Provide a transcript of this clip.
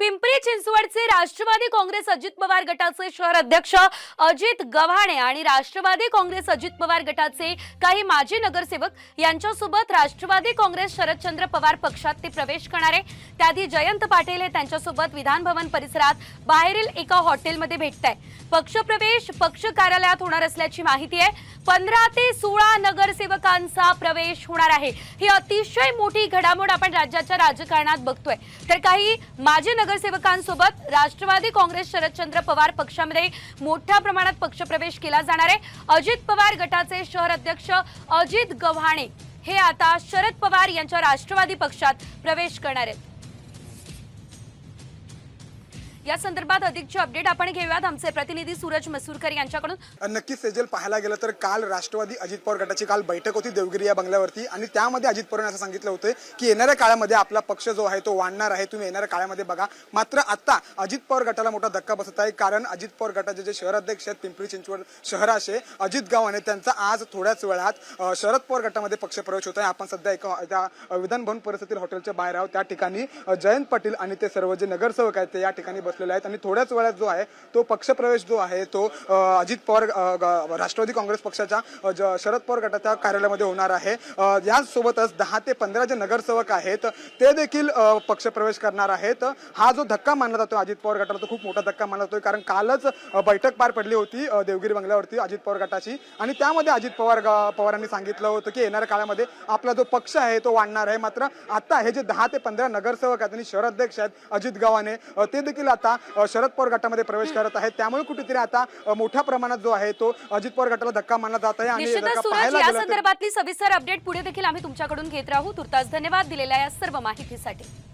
पिंपरी चिंचवडचे राष्ट्रवादी काँग्रेस अजित पवार गटाचे शहर अध्यक्ष अजित गव्हाणे आणि राष्ट्रवादी काँग्रेस अजित पवार गटाचे काही माजी नगरसेवक यांच्यासोबत राष्ट्रवादी काँग्रेस शरदचंद्र पवार पक्षात ते प्रवेश करणार आहे. त्याआधी जयंत पाटील हे त्यांच्यासोबत विधानभवन परिसरात बाहेरील एका हॉटेलमध्ये भेटत आहे पक्षप्रवेश पक्ष कार्यालयात होणार असल्याची माहिती आहे. पंधरा ते सोळा नगरसेवकांचा प्रवेश होणार आहे. ही अतिशय मोठी घडामोड आपण राज्याच्या राजकारणात बघतोय. तर काही माजी नगरसेवकांसोबत राष्ट्रवादी काँग्रेस शरदचंद्र पवार पक्षामध्ये मोठ्या प्रमाणात पक्षप्रवेश केला जाणार आहे. अजित पवार गटाचे शहर अध्यक्ष अजित गव्हाणे हे आता शरद पवार यांच्या राष्ट्रवादी पक्षात प्रवेश करणार आहेत. या संदर्भात अधिकचे अपडेट आपण घेऊयात. आमचे प्रतिनिधी सूरज मसूरकर यांच्याकडून. नक्कीच सेजल पाहायला गेलं तर काल राष्ट्रवादी अजित पवार गटाची काल बैठक होती देवगिरी या बंगल्यावरती. आणि त्यामध्ये अजित पवार असं सांगितलं होतं की येणाऱ्या काळामध्ये आपला पक्ष जो आहे तो वाढणार आहे. तुम्ही येणाऱ्या काळामध्ये बघा. मात्र आता अजित पवार गटाला मोठा धक्का बसत आहे. कारण अजित पवार गटाचे जे शहर अध्यक्ष आहेत पिंपरी चिंचवड शहराचे अजित गावाने त्यांचा आज थोड्याच वेळात शरद पवार गटामध्ये पक्षप्रवेश होत आहे. आपण सध्या एका त्या विधानभवन परिसरातील हॉटेलच्या बाहेर आहोत. त्या ठिकाणी जयंत पाटील आणि ते सर्व जे नगरसेवक आहेत ते या ठिकाणी बस बसलेले आहेत आणि थोड्याच वेळात जो आहे तो पक्षप्रवेश जो आहे तो अजित पवार राष्ट्रवादी काँग्रेस पक्षाच्या शरद पवार गटाच्या कार्यालयामध्ये होणार आहे. अ, याचसोबतच दहा ते पंधरा जे नगरसेवक आहेत ते देखील पक्षप्रवेश करणार आहेत. हा जो धक्का मानला जातो अजित पवार गटाला तो खूप मोठा धक्का मानला जातोय. कारण कालच बैठक पार पडली होती देवगिरी बंगल्यावरती अजित पवार गटाची आणि त्यामध्ये अजित पवार पवारांनी सांगितलं होतं की येणाऱ्या काळामध्ये आपला जो पक्ष आहे तो वाढणार आहे. मात्र आता हे जे दहा ते पंधरा नगरसेवक आहेत आणि शहराध्यक्ष आहेत अजित गव्हाणे ते देखील आता अ, शरद पवार गटामध्ये प्रवेश करत आहेत. त्यामुळे कुठेतरी आता मोठ्या प्रमाणात जो आहे तो अजित पवार गटाला धक्का मानला जात आहे आणि या संदर्भातली सविस्तर अपडेट पुढे देखील आम्ही तुमच्याकडून घेत राहू. तुर्तास धन्यवाद दिलेल्या या सर्व माहितीसाठी.